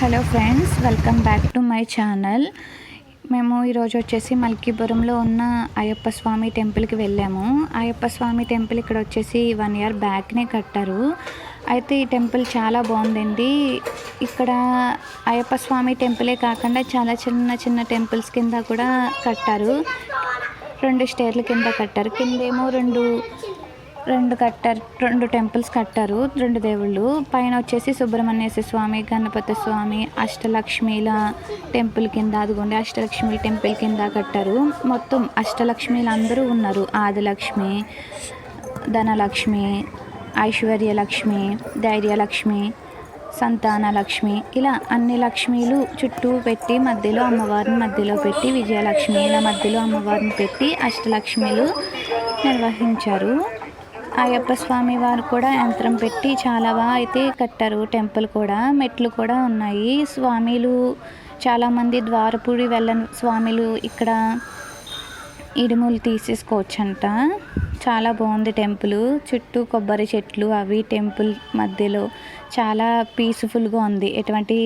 Hello friends welcome back to my channel. మేము ఈరోజు వచ్చేసి మల్కీపురంలో ఉన్న అయ్యప్ప స్వామి టెంపుల్కి వెళ్ళాము. అయ్యప్ప స్వామి టెంపుల్ ఇక్కడ వచ్చేసి వన్ ఇయర్ బ్యాక్నే కట్టారు. అయితే ఈ టెంపుల్ చాలా బాగుందండి. ఇక్కడ అయ్యప్ప స్వామి టెంపులే కాకుండా చాలా చిన్న చిన్న టెంపుల్స్ కింద కూడా కట్టారు. రెండు స్టేర్ల కింద కట్టారు. కిందేమో రెండు రెండు కట్టారు రెండు టెంపుల్స్ కట్టారు రెండు దేవుళ్ళు. పైన వచ్చేసి సుబ్రహ్మణ్యేశ్వర స్వామి గణపతి స్వామి అష్టలక్ష్మిల టెంపుల్ కింద అదిగోండి అష్టలక్ష్మి టెంపుల్ కింద కట్టారు. మొత్తం అష్టలక్ష్మిలు అందరూ ఉన్నారు. ఆదిలక్ష్మి ధనలక్ష్మి ఐశ్వర్యలక్ష్మి ధైర్యలక్ష్మి సంతాన లక్ష్మి ఇలా అన్ని లక్ష్మీలు చుట్టూ పెట్టి మధ్యలో అమ్మవారిని మధ్యలో పెట్టి విజయలక్ష్మి ఇలా మధ్యలో అమ్మవారిని పెట్టి అష్టలక్ష్మిలు నిర్వహించారు. అయ్యప్ప స్వామి వారు కూడా యంత్రం పెట్టి చాలా బాగా అయితే కట్టారు. టెంపుల్ కూడా మెట్లు కూడా ఉన్నాయి. స్వామిలు చాలామంది ద్వారపూడి వెళ్ళని స్వామిలు ఇక్కడ ఇడుములు తీసేసుకోవచ్చంట. చాలా బాగుంది టెంపుల్. చుట్టూ కొబ్బరి చెట్లు అవి టెంపుల్ మధ్యలో చాలా పీస్ఫుల్గా ఉంది. ఎటువంటి